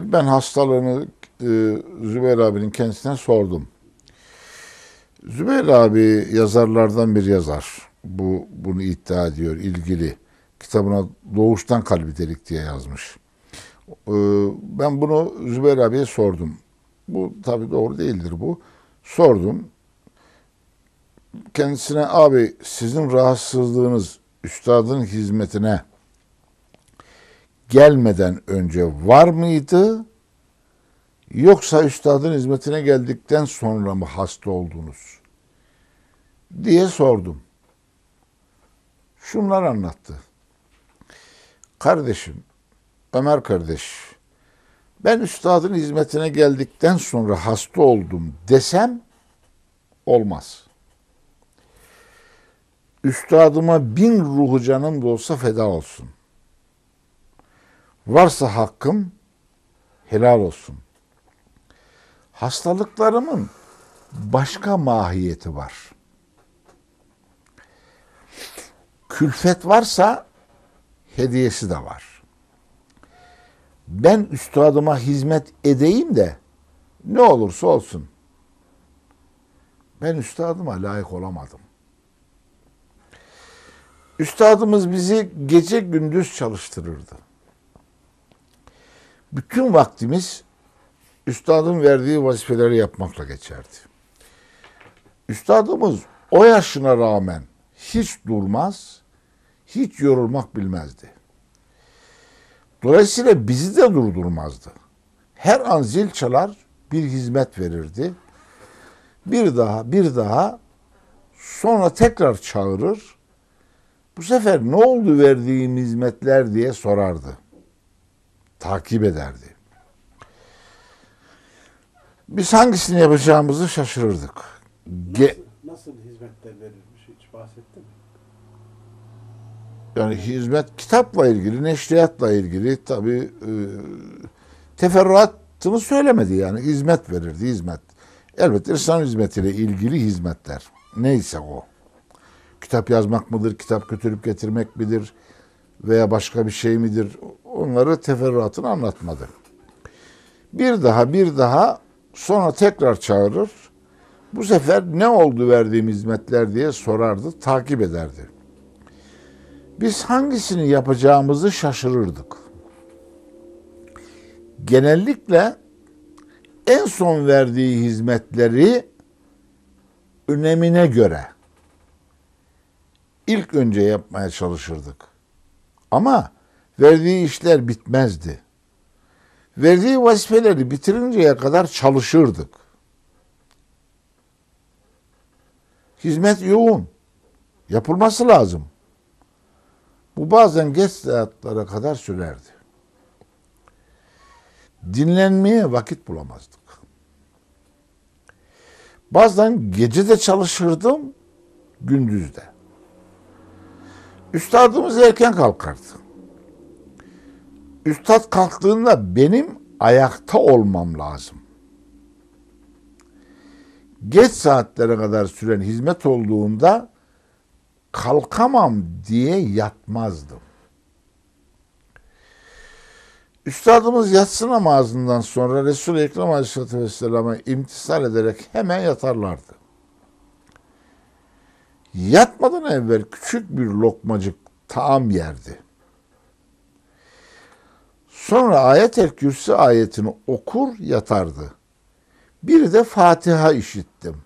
Ben hastalığını e, Zübeyir abinin kendisine sordum. Zübeyir abi yazarlardan bir yazar. Bu bunu iddia ediyor ilgili. Kitabına doğuştan kalbi delik diye yazmış. E, ben bunu Zübeyir abiye sordum. Bu tabii doğru değildir bu. Sordum. Kendisine abi sizin rahatsızlığınız üstadın hizmetine gelmeden önce var mıydı? Yoksa üstadın hizmetine geldikten sonra mı hasta oldunuz? diye sordum. Şunlar anlattı. Kardeşim, Ömer kardeş, ben üstadın hizmetine geldikten sonra hasta oldum desem olmaz. Üstadıma bin ruhu canım da olsa feda olsun. Varsa hakkım helal olsun. Hastalıklarımın başka mahiyeti var. Külfet varsa hediyesi de var. Ben üstadıma hizmet edeyim de ne olursa olsun. Ben üstadıma layık olamadım. Üstadımız bizi gece gündüz çalıştırırdı. Bütün vaktimiz üstadın verdiği vazifeleri yapmakla geçerdi. Üstadımız o yaşına rağmen hiç durmaz, hiç yorulmak bilmezdi. Dolayısıyla bizi de durdurmazdı. Her an zil çalar, bir hizmet verirdi. Bir daha, bir daha, sonra tekrar çağırır. Bu sefer ne oldu verdiğim hizmetler diye sorardı. Takip ederdi. Biz hangisini yapacağımızı şaşırırdık. Ge- Nasıl, nasıl hizmetler verilmiş hiç bahsettin mi? yani hizmet kitapla ilgili, neşriyatla ilgili tabi e, teferruatını söylemedi yani hizmet verirdi hizmet. Elbette İslam hizmetiyle ilgili hizmetler. Neyse o. Kitap yazmak mıdır, kitap götürüp getirmek midir veya başka bir şey midir? Onları teferruatını anlatmadı. Bir daha bir daha sonra tekrar çağırır. Bu sefer ne oldu verdiğim hizmetler diye sorardı, takip ederdi. Biz hangisini yapacağımızı şaşırırdık. Genellikle en son verdiği hizmetleri önemine göre ilk önce yapmaya çalışırdık. Ama verdiği işler bitmezdi. Verdiği vazifeleri bitirinceye kadar çalışırdık. Hizmet yoğun. Yapılması lazım. Bu bazen geç saatlere kadar sürerdi. Dinlenmeye vakit bulamazdık. Bazen gece de çalışırdım, gündüz de. Üstadımız erken kalkardı. Üstad kalktığında benim ayakta olmam lazım. Geç saatlere kadar süren hizmet olduğunda kalkamam diye yatmazdım. Üstadımız yatsı namazından sonra Resul-i Ekrem Aleyhisselatü Vesselam'a imtisal ederek hemen yatarlardı. Yatmadan evvel küçük bir lokmacık taam yerdi. Sonra ayet-el kürsü ayetini okur yatardı. Bir de Fatiha işittim.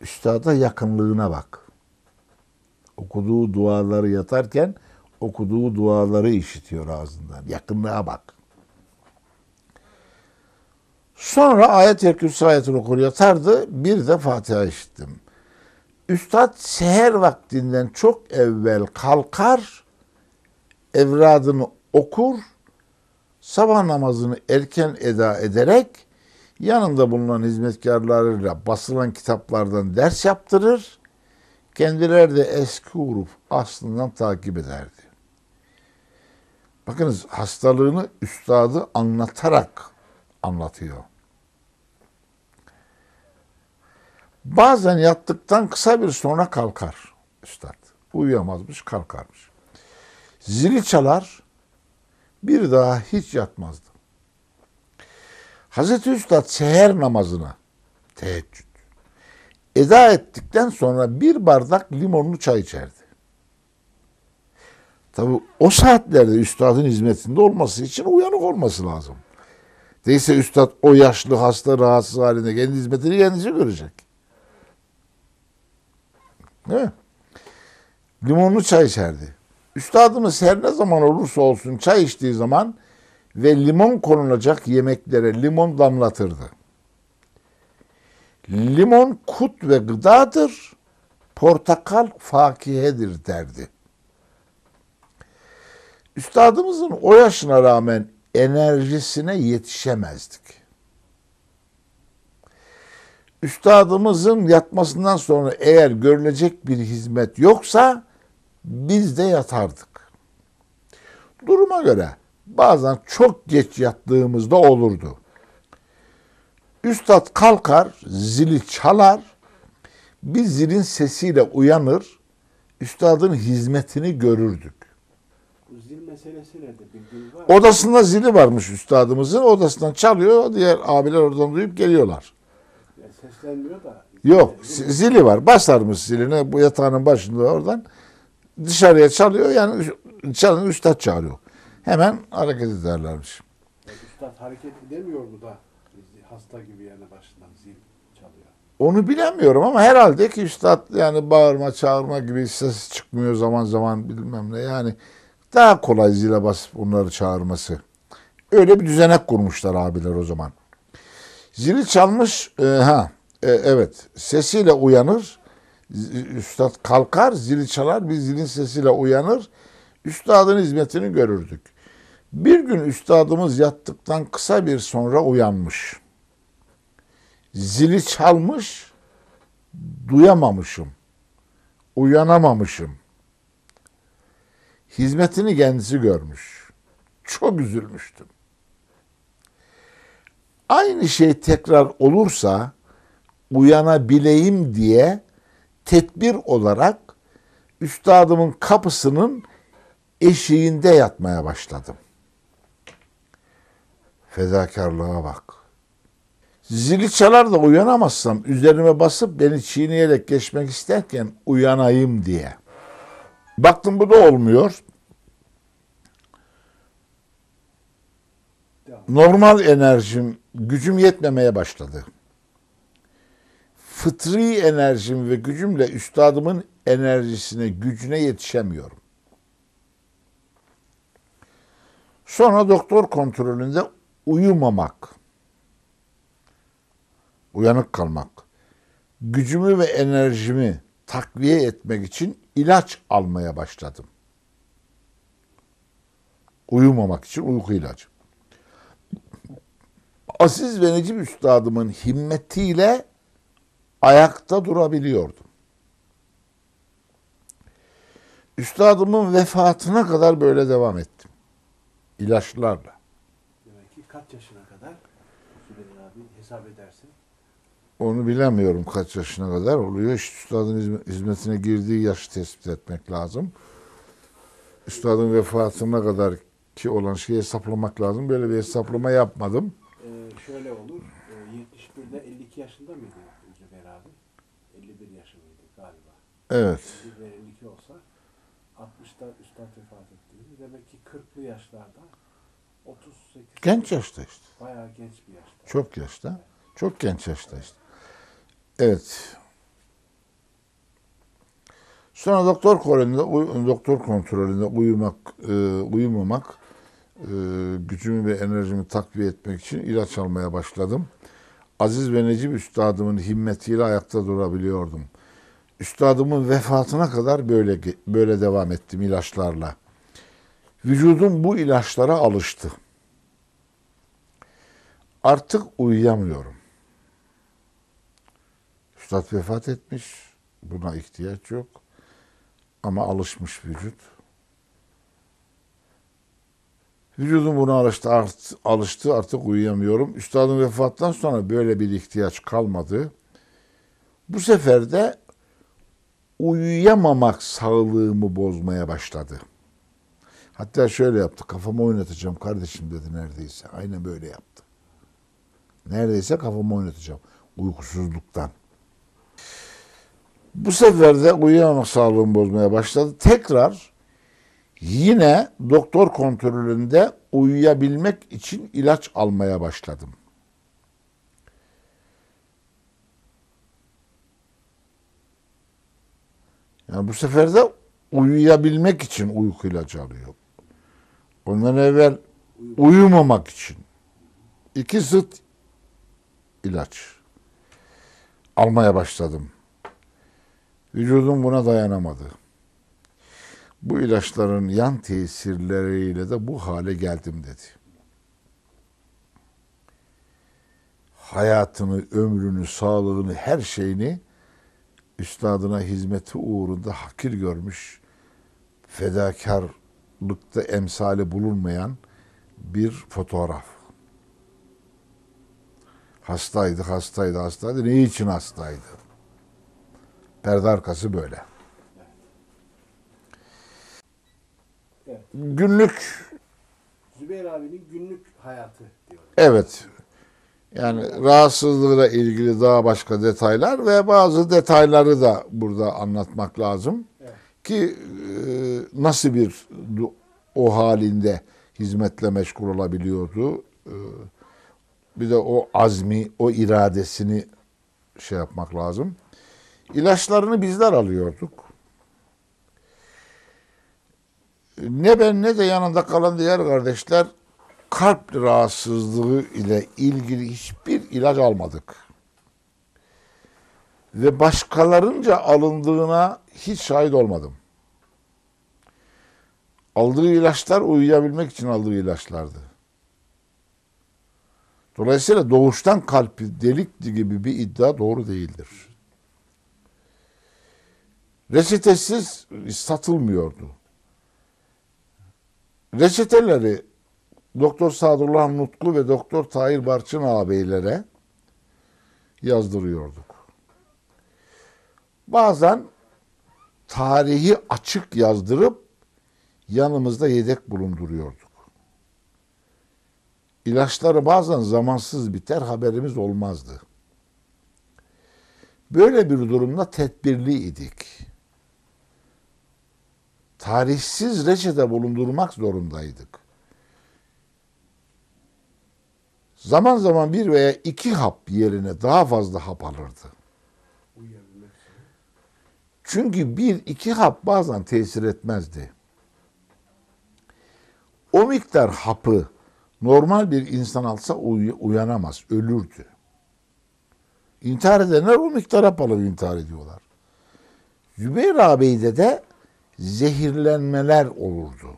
Üstada yakınlığına bak. Okuduğu duaları yatarken okuduğu duaları işitiyor ağzından. Yakınlığa bak. Sonra ayet-i kürsü ayetini okur yatardı. Bir de Fatiha işittim. Üstad seher vaktinden çok evvel kalkar, evradını okur, sabah namazını erken eda ederek yanında bulunan hizmetkarlarıyla basılan kitaplardan ders yaptırır, kendileri de eski uruf aslından takip ederdi. Bakınız hastalığını üstadı anlatarak anlatıyor. Bazen yattıktan kısa bir sonra kalkar üstad. Uyuyamazmış kalkarmış. Zili çalar. bir daha hiç yatmazdı. Hazreti Üstad seher namazına teheccüd eda ettikten sonra bir bardak limonlu çay içerdi. Tabi o saatlerde üstadın hizmetinde olması için uyanık olması lazım. Değilse üstad o yaşlı hasta rahatsız halinde kendi hizmetini kendisi görecek. Değil mi? Limonlu çay içerdi. Üstadımız her ne zaman olursa olsun çay içtiği zaman ve limon konulacak yemeklere limon damlatırdı. Limon kut ve gıdadır, portakal fakihedir derdi. Üstadımızın o yaşına rağmen enerjisine yetişemezdik. Üstadımızın yatmasından sonra eğer görülecek bir hizmet yoksa biz de yatardık. Duruma göre bazen çok geç yattığımızda olurdu. Üstad kalkar, zili çalar, biz zilin sesiyle uyanır, üstadın hizmetini görürdük. Zil meselesi nerede bildiğiniz var? Odasında zili varmış üstadımızın, odasından çalıyor, diğer abiler oradan duyup geliyorlar. Yani seslenmiyor da. Yok, Zil- zili var. Basarmış ziline bu yatağının başında oradan. Dışarıya çalıyor yani çalın üstad çağırıyor. Hemen hareket ederlermiş. Üstad hareket edemiyor mu da hasta gibi yani başından zil çalıyor. Onu bilemiyorum ama herhalde ki üstad yani bağırma çağırma gibi ses çıkmıyor zaman zaman bilmem ne yani daha kolay zile basıp onları çağırması. Öyle bir düzenek kurmuşlar abiler o zaman. Zili çalmış e, ha e, evet sesiyle uyanır. Üstad kalkar zili çalar biz zilin sesiyle uyanır. Üstadın hizmetini görürdük. Bir gün üstadımız yattıktan kısa bir sonra uyanmış. Zili çalmış, duyamamışım. Uyanamamışım. Hizmetini kendisi görmüş. Çok üzülmüştüm. Aynı şey tekrar olursa uyanabileyim diye tedbir olarak üstadımın kapısının eşiğinde yatmaya başladım. Fedakarlığa bak. Zili çalar da uyanamazsam üzerime basıp beni çiğneyerek geçmek isterken uyanayım diye. Baktım bu da olmuyor. Normal enerjim, gücüm yetmemeye başladı. Fıtri enerjim ve gücümle üstadımın enerjisine, gücüne yetişemiyorum. Sonra doktor kontrolünde uyumamak, uyanık kalmak, gücümü ve enerjimi takviye etmek için ilaç almaya başladım. Uyumamak için uyku ilacı. Aziz ve Necip Üstadımın himmetiyle ayakta durabiliyordum. Üstadımın vefatına kadar böyle devam ettim. İlaçlarla. Demek ki kaç yaşına kadar Süleyman abi hesap edersin. Onu bilemiyorum kaç yaşına kadar oluyor. İşte üstadın hizme- hizmetine girdiği yaşı tespit etmek lazım. Üstadın vefatına kadar ki olan şeyi hesaplamak lazım. Böyle bir hesaplama yapmadım. Ee, şöyle olur. E, 71'de 52 yaşında mıydı Zübeyir abi? 51 yaşı mıydı galiba? Evet. 51 ve 52 olsa 60'da üstad vefat ettiğinde demek ki 40'lı yaşlarda 38 Genç yaşta işte. bayağı genç bir yaşta. Çok yaşta. Çok genç yaşta işte. Evet. Sonra doktor kontrolünde, doktor kontrolünde uyumak, e, uyumamak, e, gücümü ve enerjimi takviye etmek için ilaç almaya başladım. Aziz ve Necip Üstadımın himmetiyle ayakta durabiliyordum. Üstadımın vefatına kadar böyle böyle devam ettim ilaçlarla. Vücudum bu ilaçlara alıştı. Artık uyuyamıyorum. Üstad vefat etmiş. Buna ihtiyaç yok. Ama alışmış vücut. Vücudum buna alıştı, art, alıştı artık uyuyamıyorum. Üstadın vefattan sonra böyle bir ihtiyaç kalmadı. Bu sefer de uyuyamamak sağlığımı bozmaya başladı. Hatta şöyle yaptı. Kafamı oynatacağım kardeşim dedi neredeyse. Aynen böyle yaptı. Neredeyse kafamı oynatacağım. Uykusuzluktan. Bu sefer de uyuyamamak sağlığımı bozmaya başladı. Tekrar yine doktor kontrolünde uyuyabilmek için ilaç almaya başladım. Yani bu sefer de uyuyabilmek için uyku ilacı alıyor. Ondan evvel uyumamak için. iki zıt ilaç almaya başladım. Vücudum buna dayanamadı. Bu ilaçların yan tesirleriyle de bu hale geldim dedi. Hayatını, ömrünü, sağlığını, her şeyini üstadına hizmeti uğrunda hakir görmüş, fedakarlıkta emsali bulunmayan bir fotoğraf. Hastaydı, hastaydı, hastaydı. Ne için hastaydı? Perde arkası böyle. Evet. Günlük, Zübeyir abinin günlük hayatı diyor. evet. Yani rahatsızlığıyla ilgili daha başka detaylar ve bazı detayları da burada anlatmak lazım. Evet. Ki e, nasıl bir o halinde hizmetle meşgul olabiliyordu. E, bir de o azmi, o iradesini şey yapmak lazım. İlaçlarını bizler alıyorduk. Ne ben ne de yanında kalan diğer kardeşler kalp rahatsızlığı ile ilgili hiçbir ilaç almadık. Ve başkalarınca alındığına hiç şahit olmadım. Aldığı ilaçlar uyuyabilmek için aldığı ilaçlardı. Dolayısıyla doğuştan kalpi delik gibi bir iddia doğru değildir. Reçetesiz satılmıyordu. Reçeteleri Doktor Sadullah Nutku ve Doktor Tahir Barçın ağabeylere yazdırıyorduk. Bazen tarihi açık yazdırıp yanımızda yedek bulunduruyorduk. İlaçları bazen zamansız biter haberimiz olmazdı. Böyle bir durumda tedbirli idik. Tarihsiz reçete bulundurmak zorundaydık. Zaman zaman bir veya iki hap yerine daha fazla hap alırdı. Çünkü bir iki hap bazen tesir etmezdi. O miktar hapı normal bir insan alsa uy- uyanamaz, ölürdü. İntihar edenler o miktar hap alıp intihar ediyorlar. Zübeyir ağabeyde de zehirlenmeler olurdu.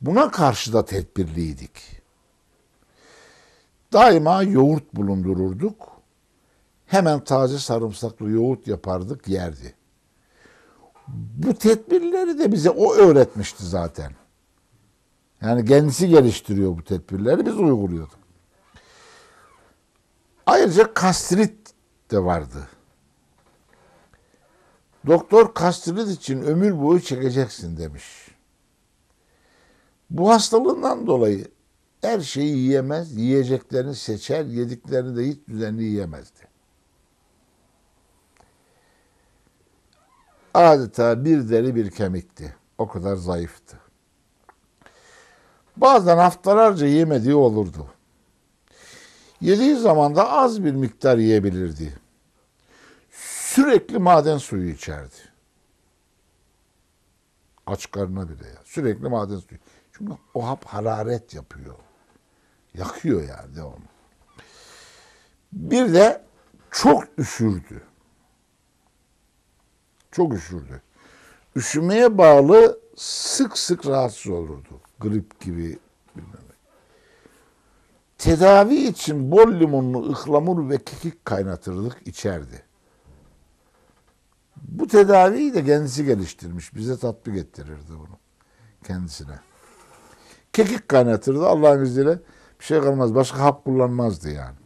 Buna karşı da tedbirliydik. Daima yoğurt bulundururduk. Hemen taze sarımsaklı yoğurt yapardık, yerdi. Bu tedbirleri de bize o öğretmişti zaten. Yani kendisi geliştiriyor bu tedbirleri, biz uyguluyorduk. Ayrıca kastrit de vardı. Doktor kastrit için ömür boyu çekeceksin demiş. Bu hastalığından dolayı her şeyi yiyemez, yiyeceklerini seçer, yediklerini de hiç düzenli yiyemezdi. Adeta bir deri bir kemikti. O kadar zayıftı. Bazen haftalarca yemediği olurdu. Yediği zaman da az bir miktar yiyebilirdi. Sürekli maden suyu içerdi. Aç karnına bile ya. Sürekli maden suyu. Çünkü o hap hararet yapıyor. Yakıyor yani devamlı. Bir de çok üşürdü. Çok üşürdü. Üşümeye bağlı sık sık rahatsız olurdu. Grip gibi bilmem. Tedavi için bol limonlu ıhlamur ve kekik kaynatırdık, içerdi. Bu tedaviyi de kendisi geliştirmiş. Bize tatbik ettirirdi bunu kendisine. Kekik kaynatırdı Allah'ın izniyle bir şey kalmaz. Başka hap kullanmazdı yani.